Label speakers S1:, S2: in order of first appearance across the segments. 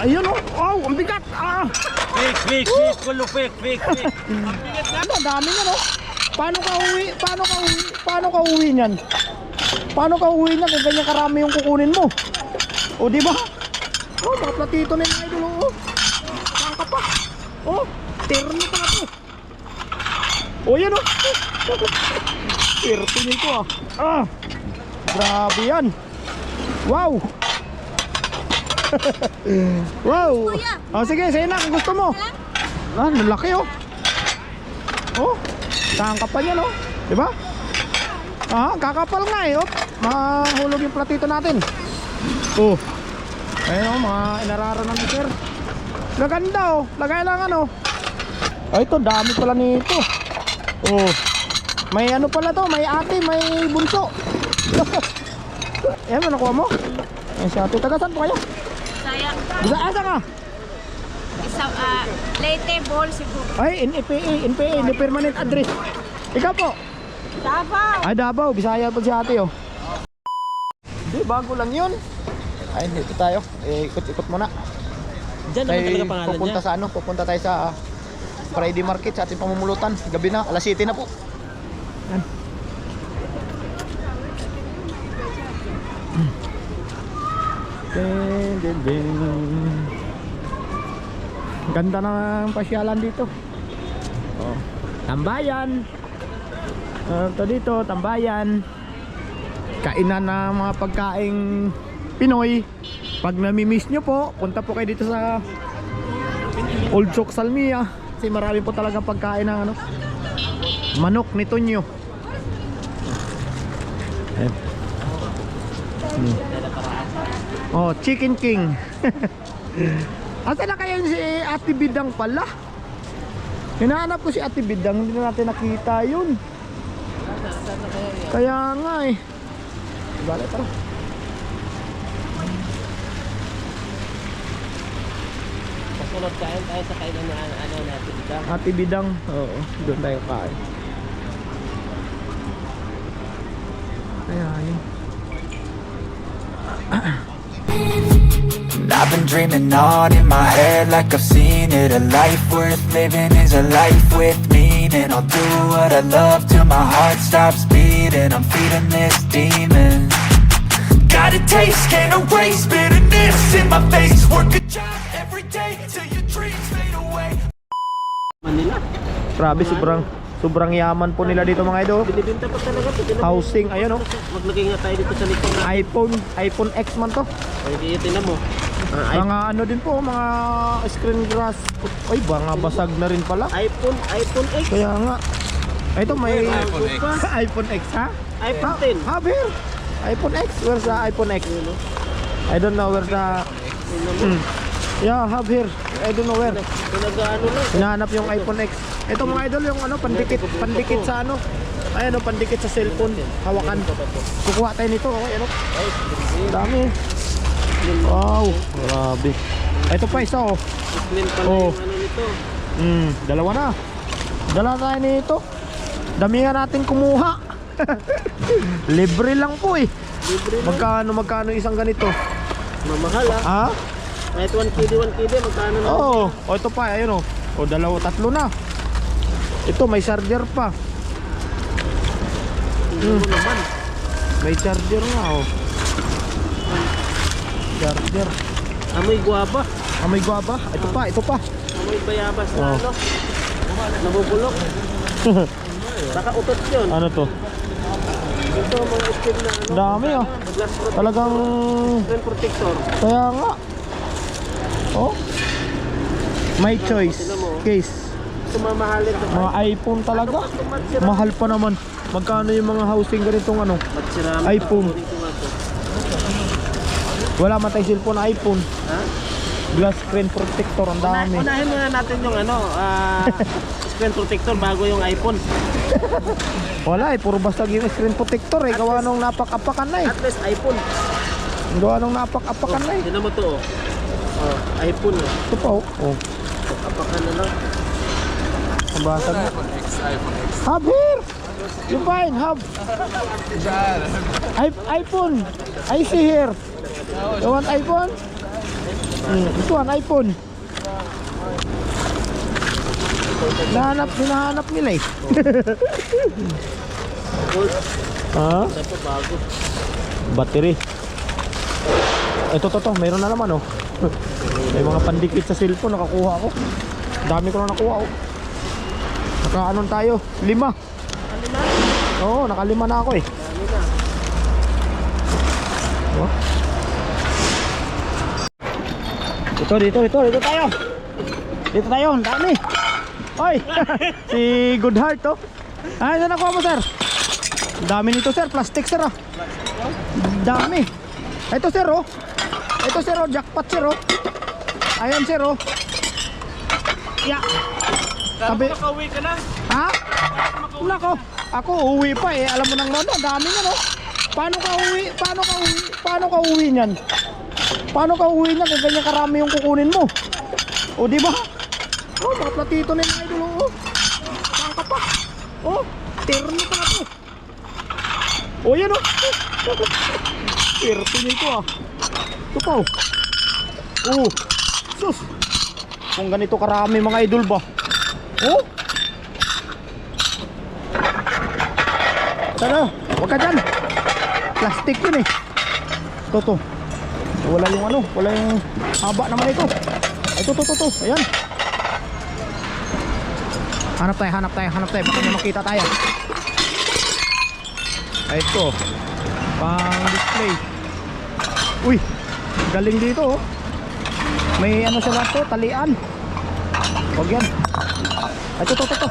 S1: Ayun oh. Oh, ang bigat. Ah.
S2: Fake, fake, fake. Kulo fake, fake, fake.
S1: Ano, ang dami niyan oh. Paano ka uwi? Paano ka uwi? Paano ka uwi niyan? Paano ka uwi niyan kung ganyan karami yung kukunin mo? O di ba? Oh, mga platito na yung idol oh. Saan ka pa? Oh, terno pa na to. Oh, yan oh. Terno nito ah. Ah. Grabe yan. Wow. Wow. Oh, sige, sa'yo na kung gusto mo. Ah, lalaki oh. Oh, tangkap pa yan oh. Di ba? Ah, kakapal nga eh. Oh, mahulog yung platito natin. Oh. Ayun oh, mga inararanan ni sir. Maganda oh. Lagay lang ano. Ay, ito, dami pala nito. Oh. May ano pala to, may ate, may bunso. Yan mo, nakuha mo? Ayan si ate. Taga saan po kayo?
S3: Saya,
S1: Bisa asa ka?
S3: isa, ah, Leyte, Bohol, Cebu.
S1: Ay, NPA, NPA, the permanent address. Ikaw po?
S3: Davao.
S1: Ay, Davao, Bisaya po si ate oh. Hindi, bago lang yun. Ay, dito tayo. Eh, ikot-ikot muna.
S2: Diyan naman
S1: Tayo
S2: talaga pangalan
S1: pupunta
S2: niya.
S1: sa ano, pupunta tayo sa ah, Friday Market sa ating pamumulutan. Gabi na, alas 7 na po. Yan. Din, din. Ganda ng pasyalan dito. Oh. Tambayan. Ito dito, tambayan. Kainan ng mga pagkaing Pinoy. Pag nami-miss nyo po, punta po kayo dito sa Old Chok Salmia. Kasi marami po talaga pagkain ng ano, manok ni Tonyo. Ayan. Hmm. Oh, Chicken King. Asa na kaya si Ate Bidang pala? Hinahanap ko si Ate Bidang, hindi na natin nakita yun. Kaya nga eh. Bale, tara.
S2: Kasunod kain tayo sa kainan na ano natin dito.
S1: Ate Bidang, oo, doon tayo kain. Kaya yun.
S4: I've been dreaming on in my head like I've seen it. A life worth living is a life with meaning. I'll do what I love till my heart stops beating. I'm feeding this demon. Got a taste, can't erase bitterness in my face. Work a job every day till your dreams fade away.
S2: Manila.
S1: Grabe, sobrang sobrang yaman po nila dito mga idol.
S2: Binibenta pa talaga mo.
S1: Housing, ayun oh.
S2: Maglagay nga tayo dito sa likod
S1: iPhone, iPhone X man to.
S2: Ay, tinan mo. Ah,
S1: Mga ano din po, mga screen glass. Ay, mga basag na rin pala.
S2: iPhone, iPhone X.
S1: Kaya nga. Ay, Ito may
S2: iPhone X.
S1: iPhone X ha?
S2: iPhone
S1: Ha,
S2: 10.
S1: ha, Bear? iPhone X? Where's the iPhone X? I don't know where the...
S2: Mo.
S1: Hmm. Yeah, have here. I don't know where.
S2: Pinag-ano lang.
S1: Hinahanap yung iPhone X. Ito mga idol, yung ano, pandikit, pandikit sa ano. Ay, ano, pandikit sa cellphone. Hawakan. Kukuha tayo nito. Okay, ano? Dami. Wow, grabe. Ito pa isa, oh.
S2: Pala
S1: Oh.
S2: yung ano nito.
S1: Hmm, dalawa na. Dala tayo nito. Damihan natin kumuha. Libre lang po eh.
S2: Libre na.
S1: Magkano, magkano isang ganito?
S2: Mamahal ah.
S1: Ha?
S2: Kahit 1 KD, 1 KD, magkano na?
S1: Oo. Oh, ito pa, ayun oh. O, dalawa, tatlo na. Ito, may charger pa.
S2: Naman.
S1: May charger nga, oh. Charger.
S2: Amoy guwaba.
S1: Ah, may guava. Ito pa, ito pa.
S2: Amoy bayabas na
S1: Oh.
S2: ano. Nabubulok. Saka utot yun.
S1: Ano to?
S2: Ito mga skin na ano.
S1: Dami, oh. Talagang,
S2: Screen protector.
S1: kaya nga. Oh. My choice. Case.
S2: Sumamahalin ito.
S1: Mga iPhone talaga. Mahal pa naman. Magkano yung mga housing ganitong ano? IPhone. Wala man tayong cellphone iPhone.
S2: Ha?
S1: Glass screen protector, ang dami.
S2: unahin muna natin yung ano, ah, screen protector bago yung iPhone.
S1: Wala eh, puro basta yung screen protector eh. Gawa nung napak-apakan na eh.
S2: At least iPhone.
S1: Gawa nung napak-apakan na eh.
S2: Tignan mo to oh. Oh, iPhone oh.
S1: Ito pa oh. oh.
S2: Apakan na lang.
S1: Ang basag na. Hub here! You find hub. I iPhone. I see here. You want iPhone? Hmm, ito ang iPhone. Hinahanap, hinahanap nila eh. ha?
S2: Bago.
S1: Battery. Ito, to, to. Meron na naman, oh. May mga pandikit sa cellphone, nakakuha ako. Dami ko na nakuha, oh. Nakaanon tayo? Lima. Oo, nakalima na ako eh. Oh. Ito, dito, dito, dito tayo. Dito tayo, ang dami. Hoy, si Goodheart, oh. Ah, ito nakuha mo, sir. Ang dami nito, sir. Plastic, sir, ah. Dami. Ito, sir, oh. Ito, sir, oh. Jackpot, sir, oh. Ayan, sir, oh. Yeah. Sabi,
S2: Makauwi ka na.
S1: ha? Nako, ako uwi pa eh. Alam mo nang ang dami niyan, oh. Paano ka uwi? Paano ka uwi? Paano ka uwi niyan? Paano ka uwi niyan kung ganyan karami yung kukunin mo? O, di ba? Oh, mga platito na yung mga idol, oh. Saan ka pa? Oh, terno pa na to. Oh, yan, oh. Terno nito, ah. Ito pa, oh. Oh, sus. Kung ganito karami mga idol ba? Oh, Tara, huwag ka dyan. Plastic yun eh. Ito, to. Wala yung ano, wala yung haba naman ito. Ito, to, to, to. Ayan. Hanap tayo, hanap tayo, hanap tayo. Baka may makita tayo. Ay, ito. Pang display. Uy, galing dito oh. May ano siya na to, talian. Huwag yan. Ito, to, to, to.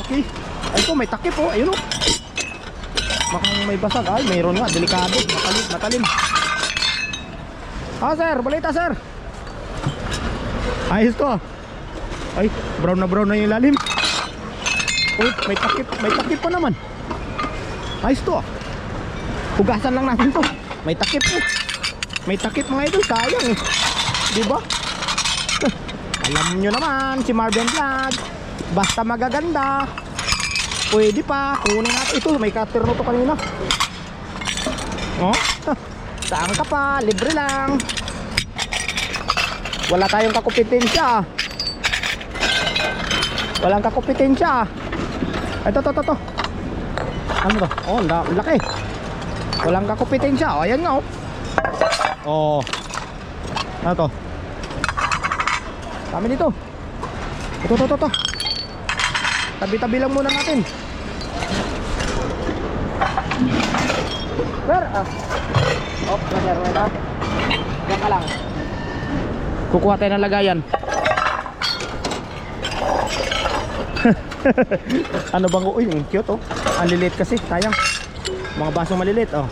S1: Okay. Ay, ito, may takip oh. Ayun oh. Makang may basag. Ay, mayroon nga. Delikado. Matalim. Matalim. Ah, sir. Balita, sir. Ayos to. Ay, brown na brown na yung lalim. Uy, may takip. May takip pa naman. Ayos to ah. Hugasan lang natin to. May takip oh. May takip mga ito. Sayang eh. Di ba? Alam nyo naman, si Marvin Vlog. Basta magaganda. Pwede pa. Kunin natin. Ito, may cutter no to kanina. Oh? Saan ka pa? Libre lang. Wala tayong kakupitensya. Walang kakupitensya. Ito, to, to, to. Ano to? Oh, laki. Walang kakupitensya. Oh, ayan nga, oh. Oh. Ano to? Kami dito. Ito, to, to, to. Tabi-tabi lang muna natin. Sir, ah. Oh, sir, wait ah. Diyan ka lang. Kukuha tayo ng lagayan. ano bang uy, ang cute oh. Ang lilit kasi, sayang. Mga basong malilit oh.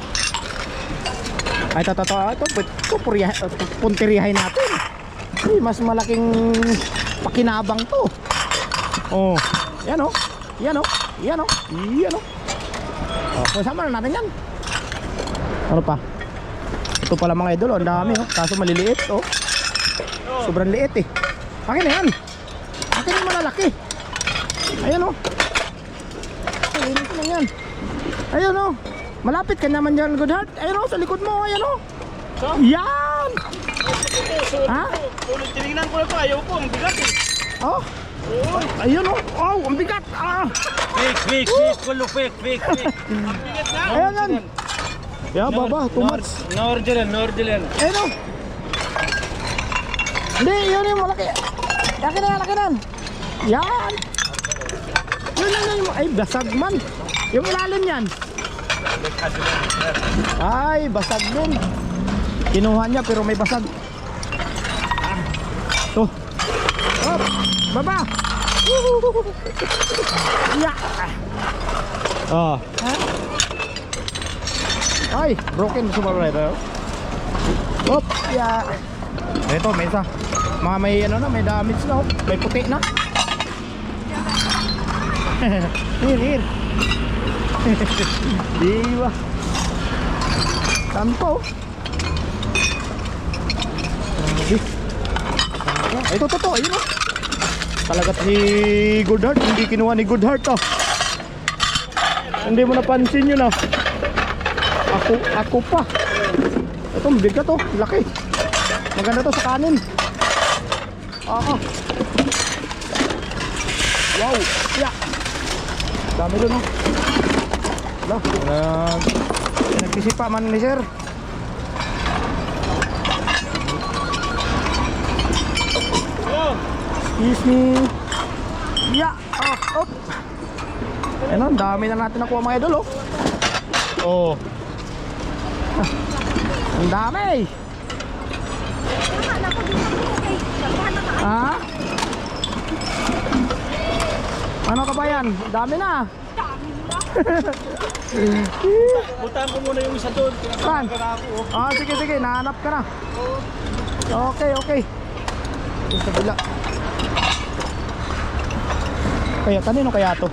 S1: Ay, ito, ito, ito, ito, ito, ito, punteriyahin natin. Uy, mas malaking pakinabang to. Oh, yan oh. Yan oh. Yan oh. Yan oh. Oh, kasama na natin yan. Ano pa? Ito pala mga idol, oh, ang dami oh. Kaso maliliit oh. Sobrang liit eh. Akin na yan. Akin yung malalaki. Ayun oh. Linis lang yan. Ayun oh. Malapit ka naman dyan, good heart. Ayun oh, sa likod mo. Ayun oh. Yan! Ha?
S2: Ulit tinignan ko na pa. Ayaw po. Ang bigat eh.
S1: Oh. Ayun oh. Oh, ang bigat. Ah.
S2: Fake, fake, fake. Kulo fake, fake, fake. Ang bigat na.
S1: Ayan yan. Yeah, baba, too much.
S2: No original, no original.
S1: Ayun oh. Hindi, yun yung malaki. Laki na laki na yan. Yan. Yun yun yun. Ay, basag man. Yung ilalim yan. Ay, basag din. Kinuha niya pero may basag. To. Oh, baba. Yeah. Oh. Ay, broken sumabay tayo. Hop, yeah. Ito, may isa. Mga may ano na, may damage na. oh. May puti na. here, here. Diba? Saan po? Grabe. Ito, ito. Ayun o. Talaga si Goodheart. Hindi kinuha ni Goodheart oh. Hindi mo napansin yun ah. Ako, ako pa. Ito, mabigat oh. Laki. Maganda to sa kanin. Oo. Wow. Yeah. Dami doon oh. Wala. Nag... Nagtisipa man ni sir. Excuse me. Yeah. Oh, up. Ayun, oh, ang dami na natin nakuha mga idol, oh. Oh. Ah, Ang dami. Ha? Ano ka ba yan? Dami na.
S2: Butahan ko muna yung isa doon.
S1: Saan?
S2: Para ako, oh.
S1: Ah, sige, sige. Nahanap ka na. Okay, okay. Yung sa bila. Kaya, kanino kaya to?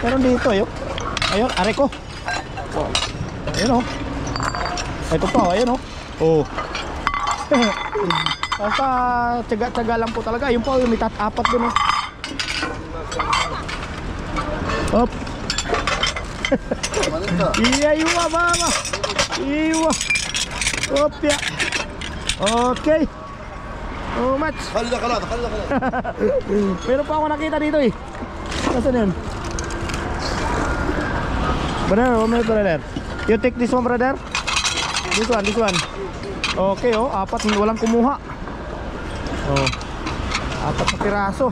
S1: Meron dito, ayun. Ayun, are ko. Oh. Ayun, oh. Ito pa, oh, ayun, oh. Oh. Basta, tsaga-tsaga lang po talaga. Yung po, yung may apat dun, oh. Op. Iya, iwa, mama. Iwa. Opya. Okay. Oh, match.
S5: Kalila ka lang, kalila.
S1: Meron pa ako nakita dito eh. Nasaan yun? Banana, one minute, brother. You take this one, brother. This one, this one. Okay, oh. Apat, walang kumuha. Oh. Apat na piraso.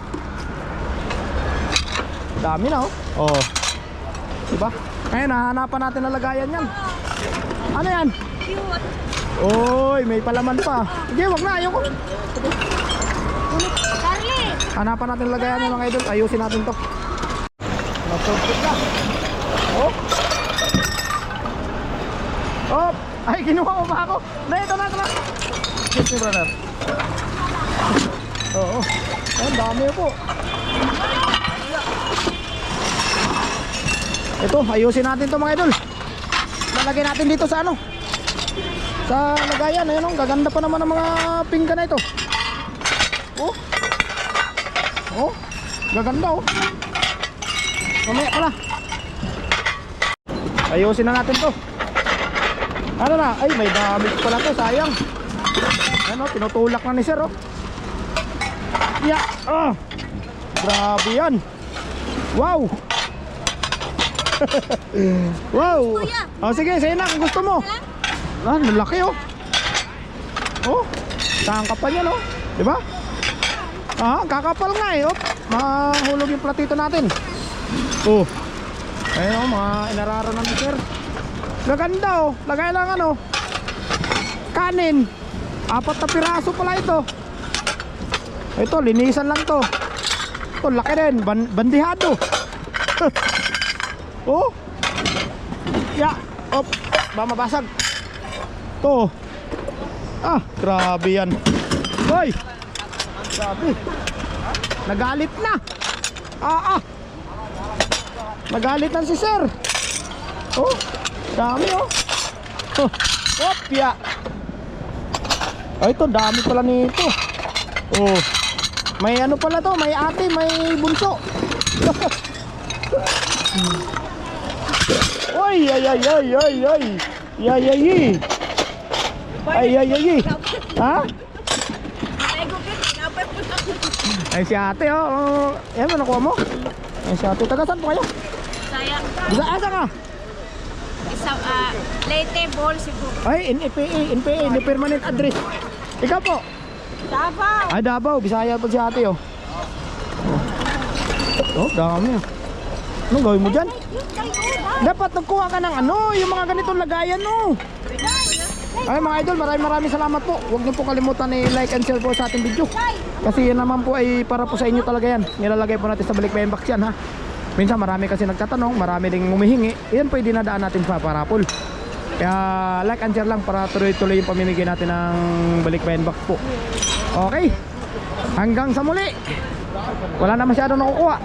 S1: Dami na, oh. Oh. Diba? Ngayon, nahanapan natin na lagayan yan. Ano yan?
S3: Cute.
S1: Oy, may palaman pa. Sige, wag na, ayoko.
S3: Charlie!
S1: Hanapan natin lagayan yung mga idol. Ayusin natin to. Nasugpit na. Oh. Oh. Ay, kinuha mo pa ako. Na, ito na, ito na. Excuse me, brother. Oo. Oh, ang dami po. Ito, ayusin natin to mga idol. Lalagay natin dito sa ano? Sa lagayan. Ayun, oh, gaganda pa naman ng mga pinggan na ito. Oh. Oh, gaganda oh. Mamaya pala. Ayusin na natin to. Ano na? Ay, may damage pala to. Sayang. Ano, tinutulak na ni sir oh. Yeah. Ah. Grabe yan. Wow. wow. Oh, sige, sige na kung gusto mo. Ah, lalaki oh. Oh, tangkap pa niya no. Di ba? Ah, kakapal nga eh. Oh. Mahulog yung platito natin. Oh. Ayun oh, mga inararo ng sir. Gaganda oh. Lagay lang ano. Kanin. Apat na piraso pala ito. Ito, linisan lang to. Ito, laki din. Ban bandihado. oh. Ya. Op. Ba mabasag. To. Ah, grabe yan. Hoy. Grabe. Nagalit na. Ah, ah. Nagalit na si sir. Oh, dami oh. Oh, opya. Ay, ito dami pala nito. Oh. May ano pala to, may ate, may bunso. Oy, ay ay ay ay ay. Ay ay ay. Ay ay ay. ay. Ha?
S3: Ay,
S1: si ate oh. oh. Yan mo nakuha mo? Ay si ate. Taga saan po kayo?
S3: Sayang.
S1: Bisa asa ka?
S3: Isa, ah, Leyte, Bohol, Cebu.
S1: Ay, NPA, ni permanent address. Ikaw po?
S3: Davao.
S1: Ay, Davao. Bisaya po si ate oh. Oh, dami ah. Anong gawin mo dyan? Dapat nagkuha ka ng ano, yung mga ganitong lagayan no. Ay mga idol, maraming maraming salamat po. Huwag niyo po kalimutan i-like and share po sa ating video. Kasi yan naman po ay para po sa inyo talaga yan. Nilalagay po natin sa balik box yan ha. Minsan marami kasi nagtatanong, marami ding humihingi. Yan po yung dinadaan natin sa parapol. Kaya like and share lang para tuloy-tuloy yung pamimigay natin ng balik box po. Okay. Hanggang sa muli. Wala na masyado nakukuha.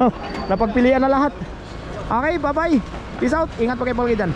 S1: Napagpilian na lahat. Okay, bye-bye. Peace out. Ingat po kayo palagi dyan.